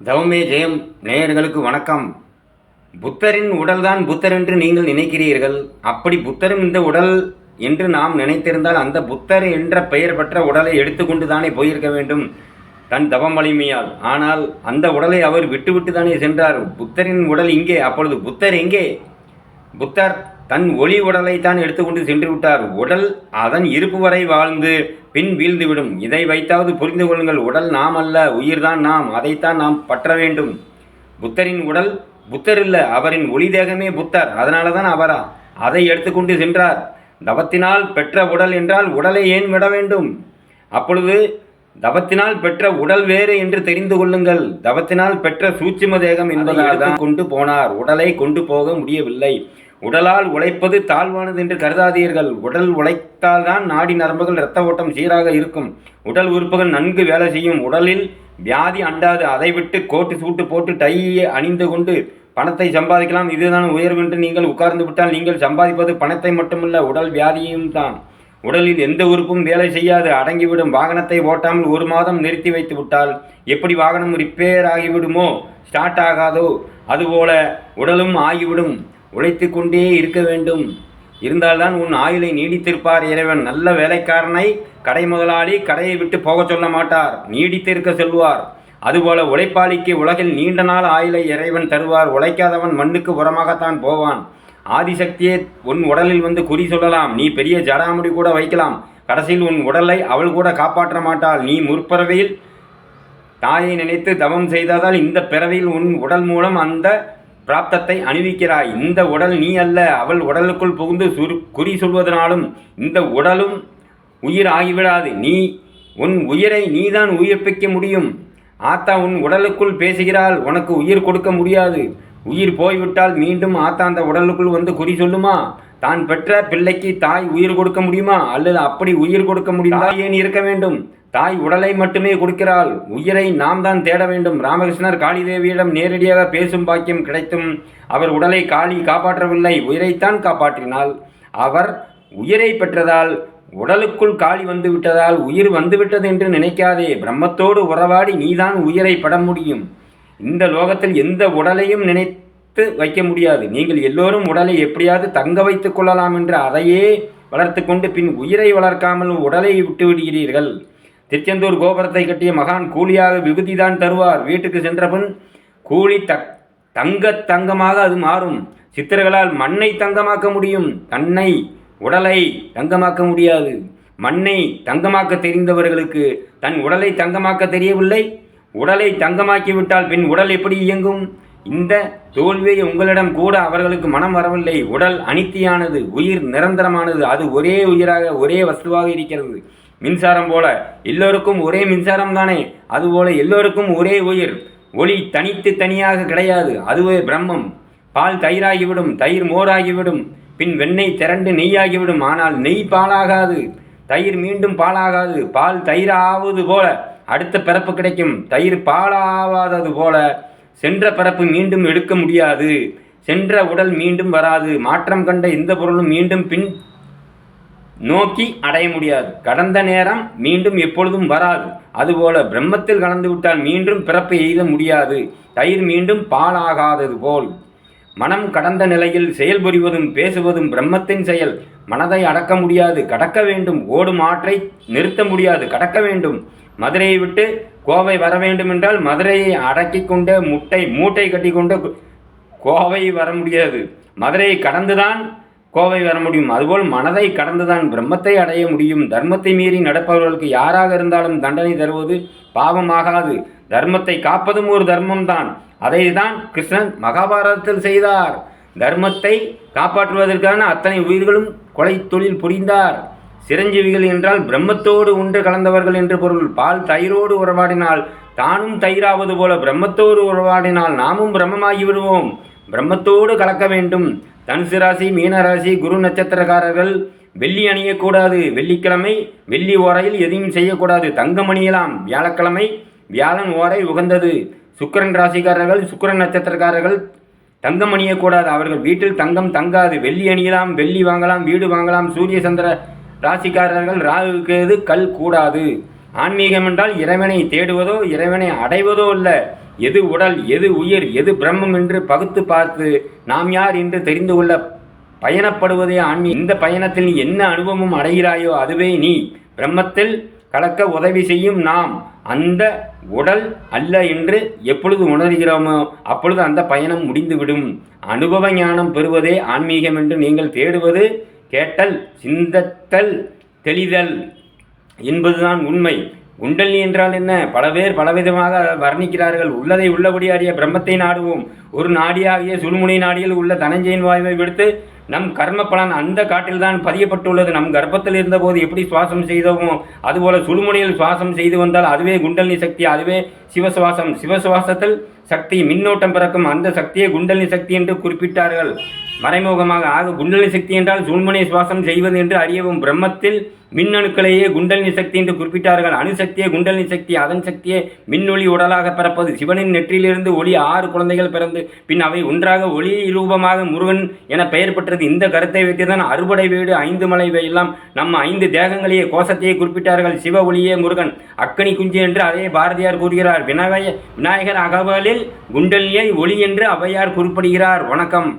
தவமே ஜெயம் நேயர்களுக்கு வணக்கம். புத்தரின் உடல்தான் புத்தர் என்று நீங்கள் நினைக்கிறீர்கள். அப்படி புத்தரும் இந்த உடல் என்று நாம் நினைத்திருந்தால் அந்த புத்தர் என்ற பெயர் பெற்ற உடலை எடுத்துக்கொண்டு தானே போயிருக்க வேண்டும். தன் தவம் வலிமையால். ஆனால் அந்த உடலை அவர் விட்டுவிட்டு தானே சென்றார். புத்தரின் உடல் இங்கே. அப்பொழுது புத்தர் எங்கே? புத்தர் தன் ஒளி உடலை தான் எடுத்துக்கொண்டு சென்று விட்டார். உடல் அதன் இருப்பு வரை வாழ்ந்து பின் வீழ்ந்துவிடும். இதை வைத்தாவது புரிந்து கொள்ளுங்கள். உடல் நாம் அல்ல உயிர்தான் நாம். அதைத்தான் நாம் பற்ற வேண்டும். புத்தரின் உடல் புத்தர் இல்லை அவரின் ஒளி தேகமே புத்தர். அதனால தான் அவரா? அதை எடுத்துக்கொண்டு சென்றார். தவத்தினால் பெற்ற உடல் என்றால் உடலை ஏன் விட வேண்டும்? அப்பொழுது தவத்தினால் பெற்ற உடல் வேறு என்று தெரிந்து கொள்ளுங்கள். தவத்தினால் பெற்ற சூட்சும தேகம் என்பதால் தான் கொண்டு போனார். உடலை கொண்டு போக முடியவில்லை. உடலால் உழைப்பது தாழ்வானது என்று கருதாதீர்கள். உடல் உழைத்தால்தான் நாடி நரம்புகள் இரத்த ஓட்டம் சீராக இருக்கும். உடல் உறுப்புகள் நன்கு வேலை செய்யும். உடலில் வியாதி அண்டாது. அதை விட்டு கோட்டு சூட்டு போட்டு டையை அணிந்து கொண்டு பணத்தை சம்பாதிக்கலாம். இதுதான் உயர்வு என்று நீங்கள் உட்கார்ந்து விட்டால் நீங்கள் சம்பாதிப்பது பணத்தை மட்டுமல்ல உடல் வியாதியும் தான். உடலில் எந்த உறுப்பும் வேலை செய்யாது. அடங்கிவிடும். வாகனத்தை ஓட்டாமல் ஒரு மாதம் நிறுத்தி வைத்து விட்டால் எப்படி வாகனம் ரிப்பேர் ஆகிவிடுமோ? ஸ்டார்ட் ஆகாதோ? அதுபோல உடலும் ஆகிவிடும். உழைத்து கொண்டே இருக்க வேண்டும். இருந்தால்தான் உன் ஆயுளை நீடித்திருப்பார் இறைவன். நல்ல வேலைக்காரனை கடை முதலாளி கடையை விட்டு போகச் சொல்ல மாட்டார். நீடித்திருக்க சொல்வார் அதுபோல உழைப்பாளிக்கு உலகில் நீண்ட நாள் ஆயுளை இறைவன் தருவார். உழைக்காதவன் மண்ணுக்கு உரமாகத்தான் போவான். ஆதிசக்தியே உன் உடலில் வந்து குறி சொல்லலாம். நீ பெரிய ஜடாமுடி கூட வைக்கலாம். கடைசியில் உன் உடலை அவள் கூட காப்பாற்ற மாட்டாள். நீ முற்பறவையில் தாயை நினைத்து தவம் செய்ததால் இந்த பிறவியில் உன் உடல் மூலம் அந்த பிராப்தத்தை அணிவிக்கிறாய். இந்த உடல் நீ அல்ல. அவள் உடலுக்குள் புகுந்து சுரு குறி சொல்வதனாலும் இந்த உடலும் உயிர் ஆகிவிடாது. நீ உன் உயிரை நீதான் உயிர்ப்பிக்க முடியும். ஆத்தா உன் உடலுக்குள் பேசுகிறாள். உனக்கு உயிர் கொடுக்க முடியாது. உயிர் போய்விட்டால் மீண்டும் ஆத்தா அந்த உடலுக்குள் வந்து குறி சொல்லுமா? தான் பெற்ற பிள்ளைக்கு தாய் உயிர் கொடுக்க முடியுமா? அல்லது அப்படி உயிர் கொடுக்க முடியுமா ஏன் இருக்க வேண்டும்? தாய் உடலை மட்டுமே கொடுக்கிறாள். உயிரை நாம் தான் தேட வேண்டும். ராமகிருஷ்ணர் காளிதேவியிடம் நேரடியாக பேசும் பாக்கியம் கிடைத்தும் அவர் உடலை காளி காப்பாற்றவில்லை. உயிரைத்தான் காப்பாற்றினாள். அவர் உயிரை பெற்றதால் உடலுக்குள் காளி வந்து விட்டதால் உயிர் வந்துவிட்டது என்று நினைக்காதே. பிரம்மத்தோடு உறவாடி நீதான் உயிரை பட முடியும். இந்த லோகத்தில் எந்த உடலையும் நினைத்து வைக்க முடியாது. நீங்கள் எல்லோரும் உடலை எப்படியாவது தங்க வைத்துக் கொள்ளலாம் என்று அதையே வளர்த்து கொண்டு பின் உயிரை வளர்க்காமல் உடலை விட்டு விடுகிறீர்கள். திருச்செந்தூர் கோபுரத்தை கட்டிய மகான் கூலியாக விகுதிதான் தருவார். வீட்டுக்கு சென்றபின் கூலி தக் தங்க தங்கமாக அது மாறும். சித்தர்களால் மண்ணை தங்கமாக்க முடியும். தன்னை உடலை தங்கமாக்க முடியாது. மண்ணை தங்கமாக்க தெரிந்தவர்களுக்கு தன் உடலை தங்கமாக்க தெரியவில்லை. உடலை தங்கமாக்கிவிட்டால் பின் உடல் எப்படி இயங்கும்? இந்த தோல்வியை உங்களிடம் கூட அவர்களுக்கு மனம் வரவில்லை. உடல் அனித்தியானது உயிர் நிரந்தரமானது. அது ஒரே உயிராக ஒரே வஸ்துவாக இருக்கிறது. மின்சாரம் போல எல்லோருக்கும் ஒரே மின்சாரம் தானே? அதுபோல எல்லோருக்கும் ஒரே உயிர். ஒளி தனித்து தனியாக கிடையாது அதுவே பிரம்மம். பால் தயிராகிவிடும் தயிர் மோராகிவிடும். பின் வெண்ணெய் திரண்டு நெய்யாகிவிடும் ஆனால் நெய் பாலாகாது. தயிர் மீண்டும் பாலாகாது பால் தயிராவது போல அடுத்த பிறப்பு கிடைக்கும். தயிர் பாலாவாதது போல சென்ற பிறப்பு மீண்டும் எடுக்க முடியாது. சென்ற உடல் மீண்டும் வராது. மாற்றம் கண்ட எந்த பொருளும் மீண்டும் பின் நோக்கி அடைய முடியாது. கடந்த நேரம் மீண்டும் எப்பொழுதும் வராது. அதுபோல பிரம்மத்தில் கலந்து விட்டால் மீண்டும் பிறப்பை எய்த முடியாது. தயிர் மீண்டும் பாலாகாதது போல். மனம் கடந்த நிலையில் செயல்புரிவதும் பேசுவதும் பிரம்மத்தின் செயல். மனதை அடக்க முடியாது. கடக்க வேண்டும். ஓடும் ஆற்றை நிறுத்த முடியாது. கடக்க வேண்டும். மதுரையை விட்டு கோவை வர வேண்டும் என்றால் மதுரையை அடக்கி கொண்ட முட்டை மூட்டை கட்டிக்கொண்டு கோவை வர முடியாது. மதுரையை கடந்துதான் கோவை வர முடியும். அதுபோல் மனதை கடந்துதான் பிரம்மத்தை அடைய முடியும். தர்மத்தை மீறி நடப்பவர்களுக்கு யாராக இருந்தாலும் தண்டனை தருவது பாவமாகாது. தர்மத்தை காப்பதும் ஒரு தர்மம்தான். அதை தான் கிருஷ்ணன் மகாபாரதத்தில் செய்தார். தர்மத்தை காப்பாற்றுவதற்கான அத்தனை உயிர்களும் கொலை தொழில் புரிந்தார். சிரஞ்சீவிகள் என்றால் பிரம்மத்தோடு ஒன்று கலந்தவர்கள் என்று பொருள். பால் தயிரோடு உறவாடினால் தானும் தயிராவது போல பிரம்மத்தோடு உறவாடினால் நாமும் பிரம்மமாகி விடுவோம். பிரம்மத்தோடு கலக்க வேண்டும். தனுசு ராசி மீன ராசி குரு நட்சத்திரக்காரர்கள் வெள்ளி அணியக்கூடாது. வெள்ளிக்கிழமை வெள்ளி ஓரையில் எதையும் செய்யக்கூடாது. தங்கம் அணியலாம் வியாழக்கிழமை வியாழன் ஓரை உகந்தது. சுக்கரன் ராசிக்காரர்கள் சுக்கிரன் நட்சத்திரக்காரர்கள் தங்கம் அணியக்கூடாது அவர்கள் வீட்டில் தங்கம் தங்காது. வெள்ளி அணியலாம் வெள்ளி வாங்கலாம் வீடு வாங்கலாம். சூரிய சந்திர ராசிக்காரர்கள் ராகுக்கு கல் கூடாது. ஆன்மீகம் என்றால் இறைவனை தேடுவதோ இறைவனை அடைவதோ இல்லை எது உடல் எது உயிர் எது பிரம்மம் என்று பகுத்து பார்த்து நாம் யார் என்று தெரிந்து கொள்ள பயணப்படுவதே ஆன்மீ இந்த பயணத்தில் நீ என்ன அனுபவம் அடைகிறாயோ அதுவே நீ. பிரம்மத்தில் கலக்க உதவி செய்யும் நாம். அந்த உடல் அல்ல என்று எப்பொழுது உணர்கிறோமோ அப்பொழுது அந்த பயணம் முடிந்துவிடும். அனுபவ ஞானம் பெறுவதே ஆன்மீகம் என்று நீங்கள் தேடுவது கேட்டல் சிந்தத்தல் தெளிதல் என்பதுதான் உண்மை. குண்டலினி என்றால் என்ன? பல பேர் பலவிதமாக வர்ணிக்கிறார்கள். உள்ளதை உள்ளபடி அறிய பிரம்மத்தை நாடுவோம். ஒரு நாடியாகிய சுழுமுனை நாடியில் உள்ள தனஞ்சயின் வாயுவை விடுத்து நம் கர்ம பலன் அந்த காட்டில்தான் பதியப்பட்டுள்ளது. நம் கர்ப்பத்தில் இருந்தபோது எப்படி சுவாசம் செய்தோமோ அதுபோல சுழுமுனையில் சுவாசம் செய்து வந்தால் அதுவே குண்டலினி சக்தி அதுவே சிவசுவாசம். சிவசுவாசத்தில் சக்தி மின்னோட்டம் பிறக்கும் அந்த சக்தியை குண்டலினி சக்தி என்று குறிப்பிட்டார்கள். மறைமுகமாக ஆக குண்டலினி சக்தி என்றால் சூழ்மனை சுவாசம் செய்வது என்று அறியவும் பிரம்மத்தில் மின்னணுக்களையே குண்டலினி சக்தி என்று குறிப்பிட்டார்கள். அணுசக்தியே குண்டலினி சக்தி அதன் சக்தியே மின்னொளி உடலாக பிறப்பது சிவனின் நெற்றியிலிருந்து ஒளி ஆறு குழந்தைகள் பிறந்து பின் அவை ஒன்றாக ஒளி ரூபமாக முருகன் என பெயர் பெற்றது. இந்த கருத்தை வைத்துதான் அறுபடை வீடு ஐந்து மலை எல்லாம் நம்ம ஐந்து தேகங்களையே கோஷத்தையே குறிப்பிட்டார்கள். சிவ ஒளியே முருகன். அக்கனி குஞ்சு என்று அதே பாரதியார் கூறுகிறார். விநாயக விநாயகர் அகவலில் குண்டலியை ஒளி என்று அவையார் குறிப்பிடுகிறார். வணக்கம்.